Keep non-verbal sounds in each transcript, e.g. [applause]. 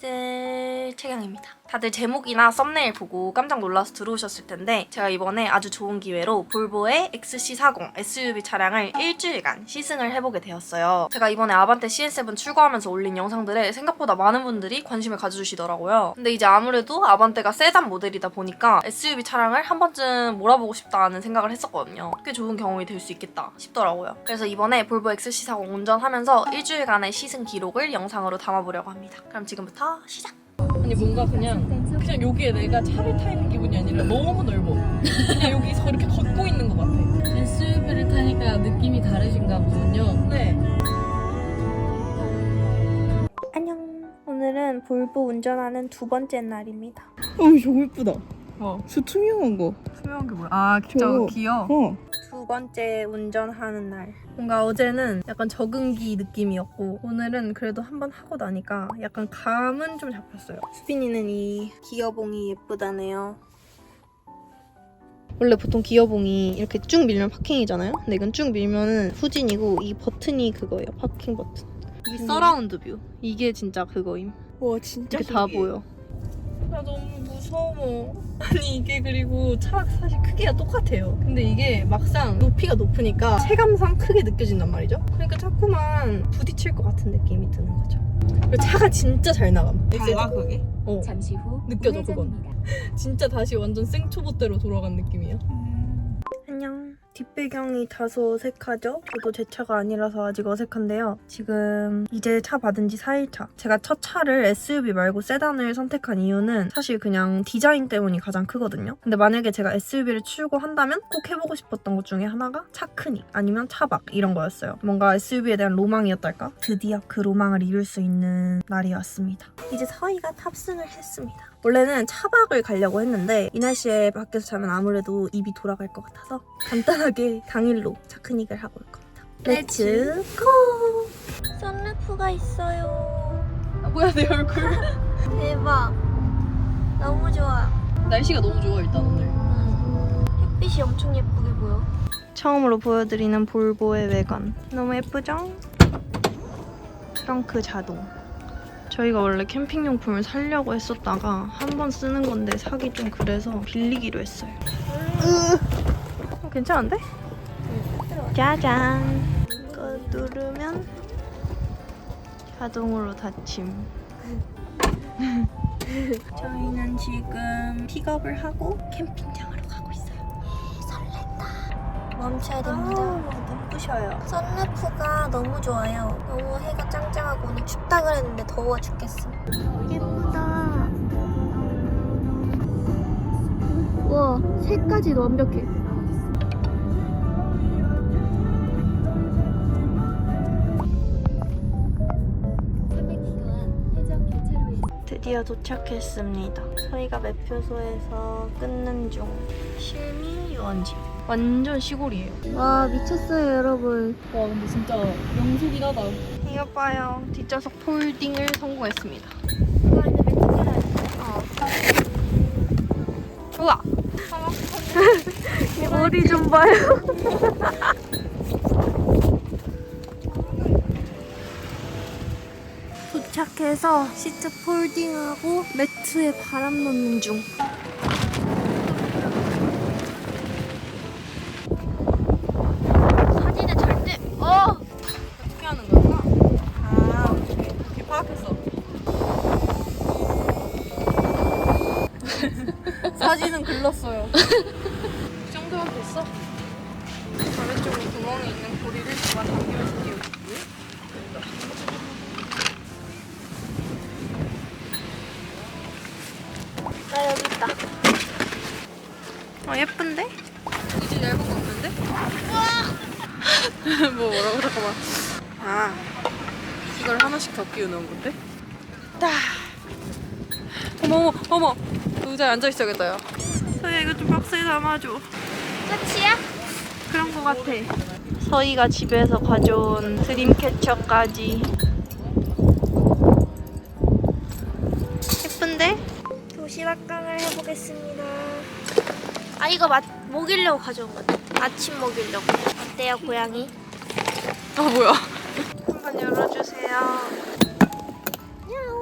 체리들 채경입니다. 다들 제목이나 썸네일 보고 깜짝 놀라서 들어오셨을 텐데 제가 이번에 아주 좋은 기회로 볼보의 XC40 SUV 차량을 일주일간 시승을 해보게 되었어요. 제가 이번에 아반떼 CN7 출고하면서 올린 영상들에 생각보다 많은 분들이 관심을 가져주시더라고요. 근데 이제 아무래도 아반떼가 세단 모델이다 보니까 SUV 차량을 한 번쯤 몰아보고 싶다는 생각을 했었거든요. 꽤 좋은 경험이 될 수 있겠다 싶더라고요. 그래서 이번에 볼보 XC40 운전하면서 일주일간의 시승 기록을 영상으로 담아보려고 합니다. 그럼 지금부터 시작! 아니 뭔가 그냥 그냥 여기에 내가 차를 타 있는 기분이 아니라 너무 넓어. 그냥 여기서 이렇게 걷고 있는 것 같아. SUV를 타니까 느낌이 다르신가 보군요. 네. 안녕. 오늘은 볼보 운전하는 두 번째 날입니다. 어이 저거 예쁘다. 어. 저 투명한 거. 투명한 게 뭐야? 아 저거 귀여워. 어. 두 번째 운전하는 날. 뭔가 어제는 약간 적응기 느낌이었고 오늘은 그래도 한 번 하고 나니까 약간 감은 좀 잡혔어요. 수빈이는 이 기어봉이 예쁘다네요. 원래 보통 기어봉이 이렇게 쭉 밀면 파킹이잖아요. 근데 이건 쭉 밀면은 후진이고 이 버튼이 그거예요. 파킹 버튼. 이게 서라운드 뷰. 이게 진짜 그거임. 와 진짜 이렇게 다 보여. 나 너무 무서워. 아니 이게 그리고 차 사실 크기가 똑같아요. 근데 이게 막상 높이가 높으니까 체감상 크게 느껴진단 말이죠. 그러니까 자꾸만 부딪힐 것 같은 느낌이 드는 거죠. 그리고 차가 진짜 잘 나감. 달라 그게? 어, 잠시 후 느껴져, 그건. 진짜 다시 완전 생초보대로 돌아간 느낌이야. 안녕. 뒷배경이 다소 어색하죠? 저도 제 차가 아니라서 아직 어색한데요. 지금 이제 차 받은 지 4일차. 제가 첫 차를 SUV 말고 세단을 선택한 이유는 사실 그냥 디자인 때문이 가장 크거든요. 근데 만약에 제가 SUV를 출고 한다면 꼭 해보고 싶었던 것 중에 하나가 차크닉 아니면 차박 이런 거였어요. 뭔가 SUV에 대한 로망이었달까? 드디어 그 로망을 이룰 수 있는 날이 왔습니다. 이제 서희가 탑승을 했습니다. 원래는 차박을 가려고 했는데 이 날씨에 밖에서 자면 아무래도 입이 돌아갈 것 같아서 간단하게 [laughs] 당일로 차크닉을 하고 올 겁니다. 렛츠 고! 선루프가 있어요. 아, 뭐야 내 얼굴. [laughs] 대박. 너무 좋아. 날씨가 너무 좋아 일단 오늘. 햇빛이 엄청 예쁘게 보여. 처음으로 보여드리는 볼보의 외관. 너무 예쁘죠? 트렁크 자동. 저희가 원래 캠핑용품을 사려고 했었다가 한 번 쓰는 건데 사기 좀 그래서 빌리기로 했어요. 어, 괜찮은데? 짜잔. 이거 누르면 자동으로 닫힘. [laughs] 저희는 지금 픽업을 하고 캠핑장으로 가고 있어요. 설렌다. 멈춰야 됩니다. 눈부셔요. 선루프가 너무 좋아요. 너무 해가 짱짱하고 오늘 춥다 그랬는데 더워 죽겠어. 예쁘다. 와, 색까지도 완벽해. 드디어 도착했습니다. 저희가 매표소에서 끊는 중. 실미 유원지. 완전 시골이에요. 와 미쳤어요 여러분. 와 근데 진짜 명소긴 하다. 이거 봐요. 뒷좌석 폴딩을 성공했습니다. 어. 우와. [laughs] 이 머리 좀 봐요. [laughs] 도착해서 시트 폴딩하고 매트에 바람 넣는 중. 사진은 글렀어요. [laughs] 이 정도면 됐어? 반대쪽으로 구멍이 있는 고리를 잡아 당기면서 끼우기. 나 여기 있다. 어 예쁜데? 이제 얇은 거 없는데? [laughs] 뭐 뭐라고 잠깐만. 아 이걸 하나씩 더 끼우는 건데? 따. 어머 어머 어머 의자에 앉아 있어야겠다 야. 서희야 이거 좀 박스에 담아줘. 끝이야? 그런 거 같아. 서희가 집에서 가져온 드림캐쳐까지. 예쁜데? 도시락강을 해보겠습니다. 아 이거 맛 먹이려고 가져온 거죠? 아침 먹이려고. 어때요 고양이? 아 뭐야? 한번 열어주세요.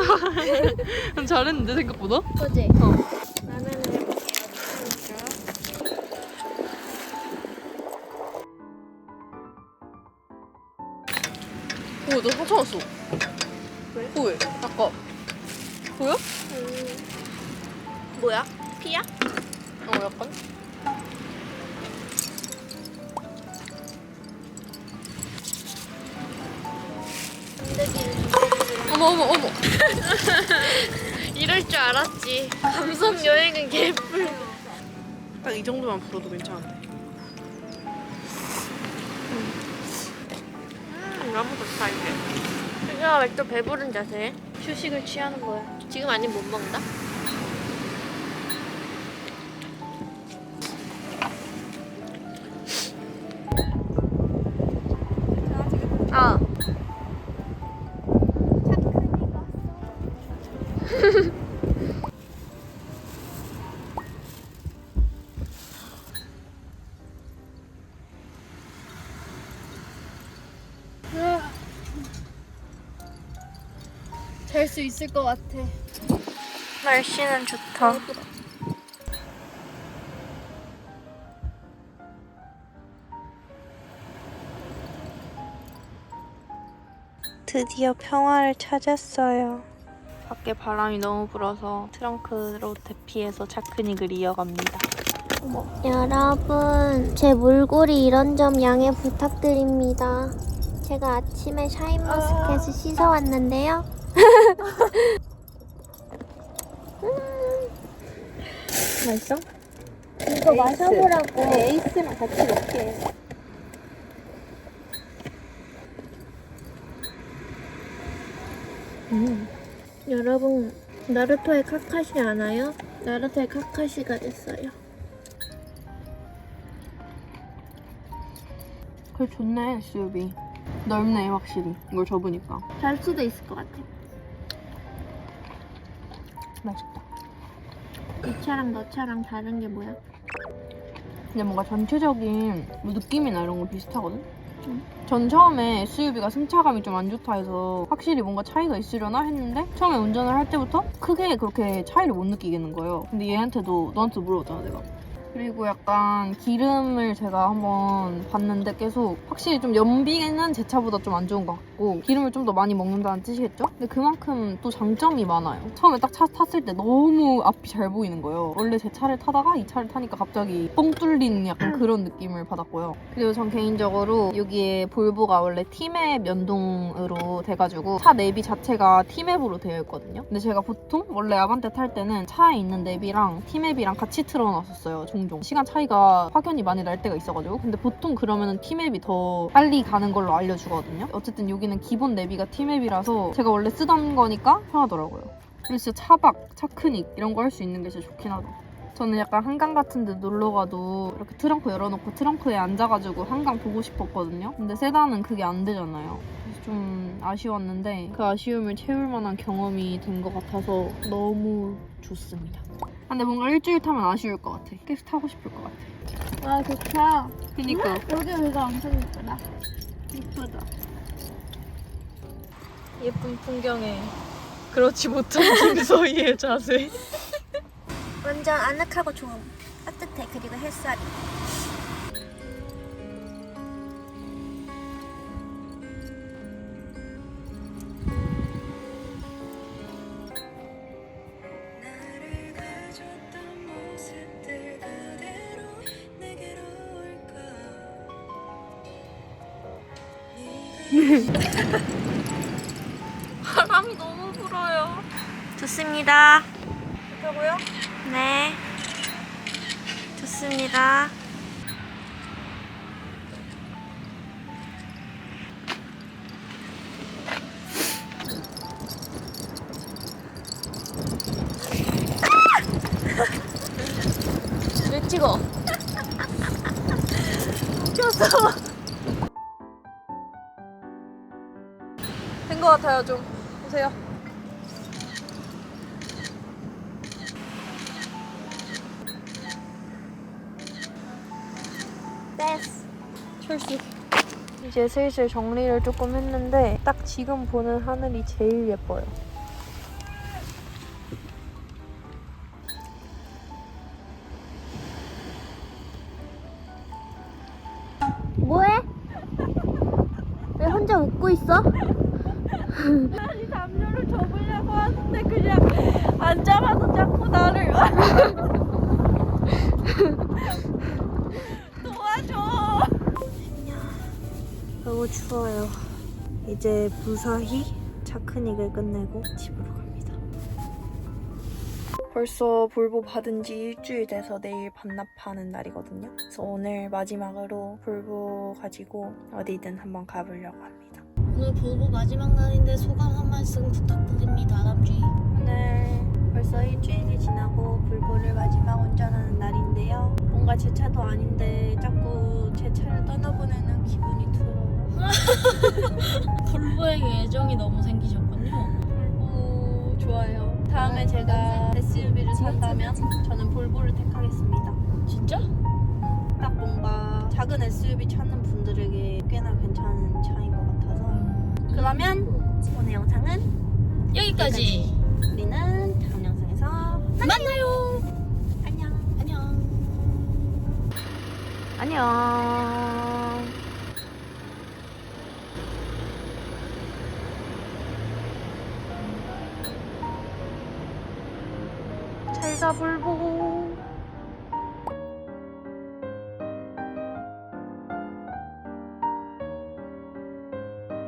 [laughs] 잘했는데 생각보다? 그지? 어. 라면 너 상처 났어. 왜? 왜? 아까. 보여? 뭐야? 피야? 어, 약간. 어머, 어머, 어머. [laughs] 이럴 줄 알았지. 감성 여행은 개뿔. 딱 이 정도만 불어도 괜찮은데. 음, 너무 좋다, 이게. 그가 왜또 배부른 자세? 휴식을 취하는 거야. 지금 아니면 못 먹는다? 잘수 있을 것 같아. 날씨는 좋다. 드디어 평화를 찾았어요. 밖에 바람이 너무 불어서 트렁크로 대피해서 차크닉을 이어갑니다. 여러분, 제 몰골이 이런 점 양해 부탁드립니다. 제가 아침에 샤인 머스켓을 씻어왔는데요. 맛있어? 이거 마셔보라고. 에이스랑 같이 먹게. 여러분, 나루토의 카카시 아나요? 나루토의 카카시가 됐어요. 그래, 좋네, SUV. 넓네, 확실히. 이걸 접으니까. 잘 수도 있을 것 같아. 맛있다. 이 차랑 너 차랑 다른 게 뭐야? 근데 뭔가 전체적인 뭐 느낌이나 이런 거 비슷하거든? 전 처음에 SUV가 승차감이 좀 안 좋다 해서 확실히 뭔가 차이가 있으려나 했는데 처음에 운전을 할 때부터 크게 그렇게 차이를 못 느끼겠는 거예요. 근데 얘한테도 너한테 물어봤잖아 내가. 그리고 약간 기름을 제가 한번 봤는데 계속 확실히 좀 연비는 제 차보다 좀 안 좋은 것 같고 기름을 좀 더 많이 먹는다는 뜻이겠죠? 근데 그만큼 또 장점이 많아요. 처음에 딱 차 탔을 때 너무 앞이 잘 보이는 거예요. 원래 제 차를 타다가 이 차를 타니까 갑자기 뻥 뚫리는 약간 그런 느낌을 받았고요. 그리고 전 개인적으로 여기에 볼보가 원래 티맵 연동으로 돼가지고 차 내비 자체가 티맵으로 되어 있거든요. 근데 제가 보통 원래 아반떼 탈 때는 차에 있는 내비랑 티맵이랑 같이 틀어놨었어요. 종종 시간 차이가 확연히 많이 날 때가 있어가지고 근데 보통 그러면은 티맵이 더 빨리 가는 걸로 알려주거든요. 어쨌든 여기는 기본 내비가 티맵이라서 제가 원래 쓰던 거니까 편하더라고요. 그리고 진짜 차박, 차크닉 이런 거 할 수 있는 게 진짜 좋긴 하다. 저는 약간 한강 같은 데 놀러 가도 이렇게 트렁크 열어놓고 트렁크에 앉아가지고 한강 보고 싶었거든요. 근데 세단은 그게 안 되잖아요. 그래서 좀 아쉬웠는데 그 아쉬움을 채울 만한 경험이 된 것 같아서 너무 좋습니다. 근데 뭔가 일주일 타면 아쉬울 것 같아. 계속 타고 싶을 것 같아. 아, 좋다. 그니까. 여기 여기가 엄청 예쁘다. 예쁘다. 예쁜 풍경에 그렇지 못한 김서희의 [laughs] 자세. 완전 아늑하고 좋음. 따뜻해. 그리고 햇살이. 바람이 너무 불어요. 좋습니다. 좋다고요? 네. 좋습니다. 보세요 좀 보세요 됐어 철수 이제 슬슬 정리를 조금 했는데 딱 지금 보는 하늘이 제일 예뻐요 뭐해? 왜 혼자 웃고 있어? 다시 담요를 접으려고 하는데 그냥 안 잡아서 자꾸 나를 [laughs] 도와줘. 너무 추워요. 이제 무사히 차크닉을 끝내고 집으로 갑니다. 벌써 볼보 받은 지 일주일 돼서 내일 반납하는 날이거든요. 그래서 오늘 마지막으로 볼보 가지고 어디든 한번 가보려고 합니다. 오늘 보고 마지막 날인데 소감 한 말씀 부탁드립니다, 남주희. 오늘 벌써 일주일이 지나고 불보를 마지막 운전하는 날인데요. 뭔가 제 차도 아닌데 자꾸 제 차를 떠나보내는 기분이 들어요. [laughs] 볼보에게 애정이 너무 생기셨군요. 볼보 좋아요. 다음에 제가 SUV를 산다면 저는 볼보를 택하겠습니다. 진짜? 딱 뭔가 작은 SUV 찾는 분들에게 꽤나 괜찮은 차인 것 같아서. 그러면 오늘 영상은 여기까지. 우리는 다음 영상에서 만나요. 안녕. 안녕. 안녕. 잘가 불보.